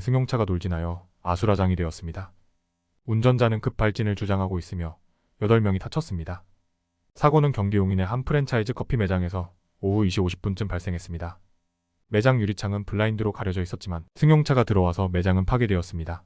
승용차가 돌진하여 아수라장이 되었습니다. 운전자는 급발진을 주장하고 있으며 8명이 다쳤습니다. 사고는 경기 용인의 한 프랜차이즈 커피 매장에서 오후 2시 50분쯤 발생했습니다. 매장 유리창은 블라인드로 가려져 있었지만 승용차가 들어와서 매장은 파괴되었습니다.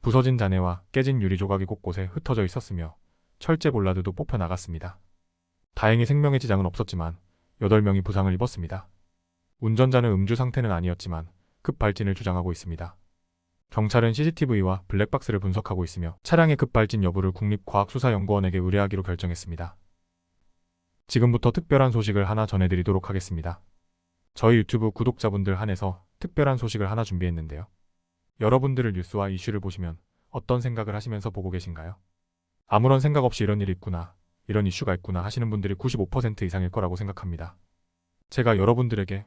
부서진 잔해와 깨진 유리 조각이 곳곳에 흩어져 있었으며 철제 볼라드도 뽑혀 나갔습니다. 다행히 생명의 지장은 없었지만 8명이 부상을 입었습니다. 운전자는 음주 상태는 아니었지만 급발진을 주장하고 있습니다. 경찰은 CCTV와 블랙박스를 분석하고 있으며 차량의 급발진 여부를 국립과학수사연구원에게 의뢰하기로 결정했습니다. 지금부터 특별한 소식을 하나 전해드리도록 하겠습니다. 저희 유튜브 구독자분들 한해서 특별한 소식을 하나 준비했는데요. 여러분들을 뉴스와 이슈를 보시면 어떤 생각을 하시면서 보고 계신가요? 아무런 생각 없이 이런 일이 있구나, 이런 이슈가 있구나 하시는 분들이 95% 이상일 거라고 생각합니다. 제가 여러분들에게